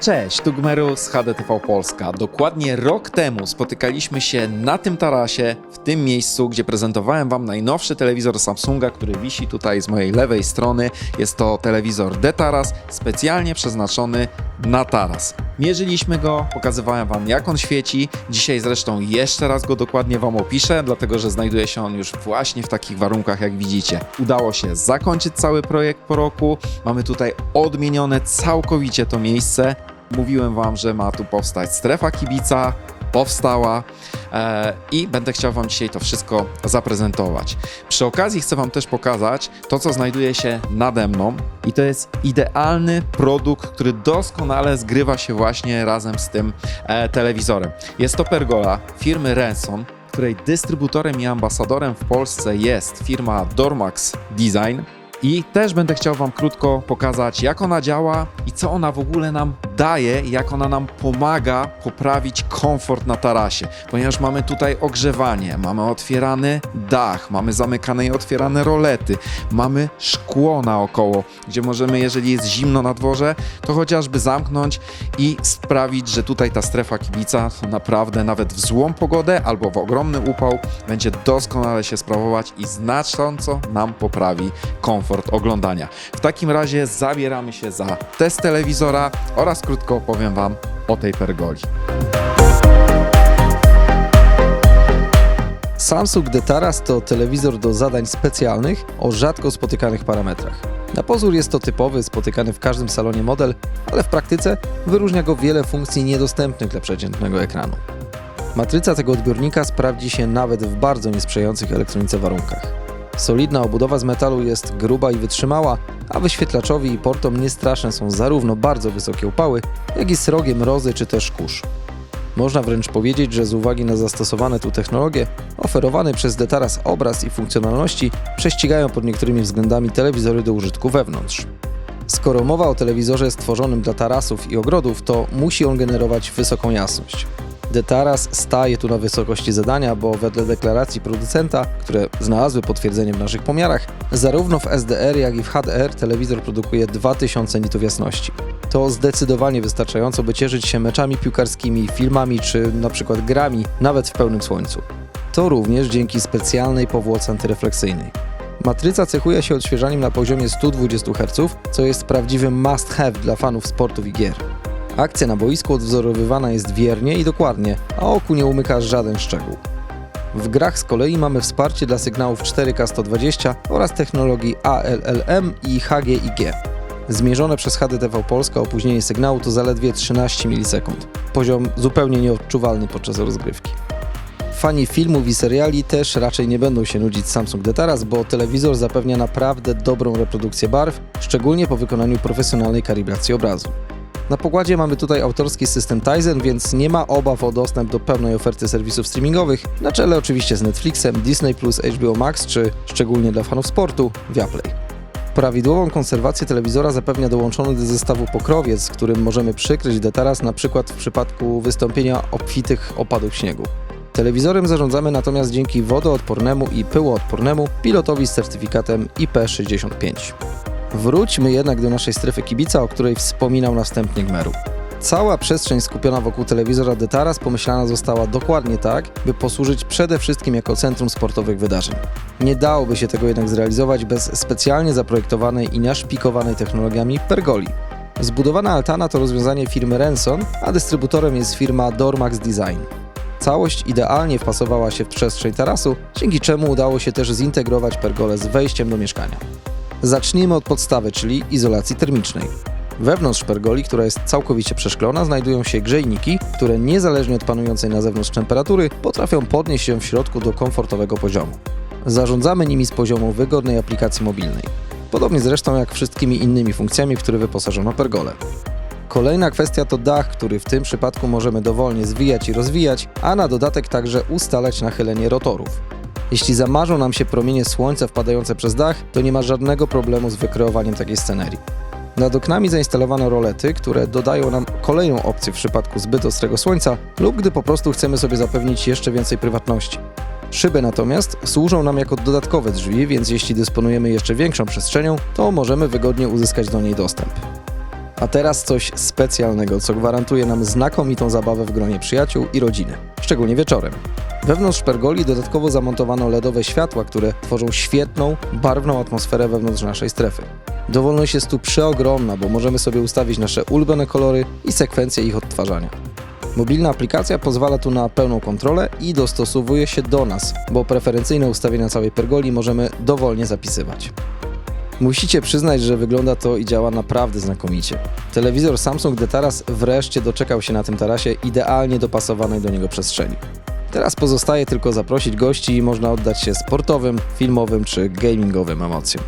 Cześć, tu Gmeru z HDTV Polska. Dokładnie rok temu spotykaliśmy się na tym tarasie, w tym miejscu, gdzie prezentowałem Wam najnowszy telewizor Samsunga, który wisi tutaj z mojej lewej strony. Jest to telewizor D-Taras, specjalnie przeznaczony na taras. Mierzyliśmy go, pokazywałem Wam jak on świeci. Dzisiaj zresztą jeszcze raz go dokładnie Wam opiszę, dlatego że znajduje się on już właśnie w takich warunkach, jak widzicie. Udało się zakończyć cały projekt po roku. Mamy tutaj odmienione całkowicie to miejsce. Mówiłem Wam, że ma tu powstać strefa kibica. Powstała e, i będę chciał Wam dzisiaj to wszystko zaprezentować. Przy okazji chcę Wam też pokazać to, co znajduje się nade mną, i to jest idealny produkt, który doskonale zgrywa się właśnie razem z tym e, telewizorem. Jest to pergola firmy Renson, której dystrybutorem i ambasadorem w Polsce jest firma Dormax Design. I też będę chciał Wam krótko pokazać, jak ona działa i co ona w ogóle nam daje, jak ona nam pomaga poprawić komfort na tarasie, ponieważ mamy tutaj ogrzewanie, mamy otwierany dach, mamy zamykane i otwierane rolety, mamy szkło naokoło, gdzie możemy, jeżeli jest zimno na dworze, to chociażby zamknąć i sprawić, że tutaj ta strefa kibica naprawdę nawet w złą pogodę albo w ogromny upał będzie doskonale się sprawować i znacząco nam poprawi komfort oglądania. W takim razie zabieramy się za test telewizora oraz krótko opowiem Wam o tej pergoli. Samsung D-Taras to telewizor do zadań specjalnych o rzadko spotykanych parametrach. Na pozór jest to typowy, spotykany w każdym salonie model, ale w praktyce wyróżnia go wiele funkcji niedostępnych dla przeciętnego ekranu. Matryca tego odbiornika sprawdzi się nawet w bardzo niesprzyjających elektronice warunkach. Solidna obudowa z metalu jest gruba i wytrzymała, a wyświetlaczowi i portom niestraszne są zarówno bardzo wysokie upały, jak i srogie mrozy czy też kurz. Można wręcz powiedzieć, że z uwagi na zastosowane tu technologie, oferowany przez Detaras obraz i funkcjonalności prześcigają pod niektórymi względami telewizory do użytku wewnątrz. Skoro mowa o telewizorze stworzonym dla tarasów i ogrodów, to musi on generować wysoką jasność. Detaras staje tu na wysokości zadania, bo wedle deklaracji producenta, które znalazły potwierdzenie w naszych pomiarach, zarówno w SDR, jak i w HDR telewizor produkuje 2000 nitów jasności. To zdecydowanie wystarczająco, by cieszyć się meczami piłkarskimi, filmami czy na przykład grami, nawet w pełnym słońcu. To również dzięki specjalnej powłoce antyrefleksyjnej. Matryca cechuje się odświeżaniem na poziomie 120 Hz, co jest prawdziwym must have dla fanów sportów i gier. Akcja na boisku odwzorowywana jest wiernie i dokładnie, a oku nie umyka żaden szczegół. W grach z kolei mamy wsparcie dla sygnałów 4K 120 oraz technologii ALLM i HGIG. Zmierzone przez HDTV Polska opóźnienie sygnału to zaledwie 13 milisekund. Poziom zupełnie nieodczuwalny podczas rozgrywki. Fani filmów i seriali też raczej nie będą się nudzić Samsung D-Taras, bo telewizor zapewnia naprawdę dobrą reprodukcję barw, szczególnie po wykonaniu profesjonalnej kalibracji obrazu. Na pokładzie mamy tutaj autorski system Tizen, więc nie ma obaw o dostęp do pełnej oferty serwisów streamingowych, na czele oczywiście z Netflixem, Disney+, HBO Max czy, szczególnie dla fanów sportu, Viaplay. Prawidłową konserwację telewizora zapewnia dołączony do zestawu pokrowiec, którym możemy przykryć detaras na przykład w przypadku wystąpienia obfitych opadów śniegu. Telewizorem zarządzamy natomiast dzięki wodoodpornemu i pyłoodpornemu pilotowi z certyfikatem IP65. Wróćmy jednak do naszej strefy kibica, o której wspominał następnie Gmeru. Cała przestrzeń skupiona wokół telewizora Detaras pomyślana została dokładnie tak, by posłużyć przede wszystkim jako centrum sportowych wydarzeń. Nie dałoby się tego jednak zrealizować bez specjalnie zaprojektowanej i naszpikowanej technologiami pergoli. Zbudowana altana to rozwiązanie firmy Renson, a dystrybutorem jest firma Dormax Design. Całość idealnie wpasowała się w przestrzeń tarasu, dzięki czemu udało się też zintegrować pergolę z wejściem do mieszkania. Zacznijmy od podstawy, czyli izolacji termicznej. Wewnątrz pergoli, która jest całkowicie przeszklona, znajdują się grzejniki, które niezależnie od panującej na zewnątrz temperatury potrafią podnieść się w środku do komfortowego poziomu. Zarządzamy nimi z poziomu wygodnej aplikacji mobilnej. Podobnie zresztą jak wszystkimi innymi funkcjami, które wyposażono pergolę. Kolejna kwestia to dach, który w tym przypadku możemy dowolnie zwijać i rozwijać, a na dodatek także ustalać nachylenie rotorów. Jeśli zamarzą nam się promienie słońca wpadające przez dach, to nie ma żadnego problemu z wykreowaniem takiej scenerii. Nad oknami zainstalowano rolety, które dodają nam kolejną opcję w przypadku zbyt ostrego słońca lub gdy po prostu chcemy sobie zapewnić jeszcze więcej prywatności. Szyby natomiast służą nam jako dodatkowe drzwi, więc jeśli dysponujemy jeszcze większą przestrzenią, to możemy wygodnie uzyskać do niej dostęp. A teraz coś specjalnego, co gwarantuje nam znakomitą zabawę w gronie przyjaciół i rodziny, szczególnie wieczorem. Wewnątrz pergoli dodatkowo zamontowano LEDowe światła, które tworzą świetną, barwną atmosferę wewnątrz naszej strefy. Dowolność jest tu przeogromna, bo możemy sobie ustawić nasze ulubione kolory i sekwencje ich odtwarzania. Mobilna aplikacja pozwala tu na pełną kontrolę i dostosowuje się do nas, bo preferencyjne ustawienia całej pergoli możemy dowolnie zapisywać. Musicie przyznać, że wygląda to i działa naprawdę znakomicie. Telewizor Samsung de Taras wreszcie doczekał się na tym tarasie idealnie dopasowanej do niego przestrzeni. Teraz pozostaje tylko zaprosić gości i można oddać się sportowym, filmowym czy gamingowym emocjom.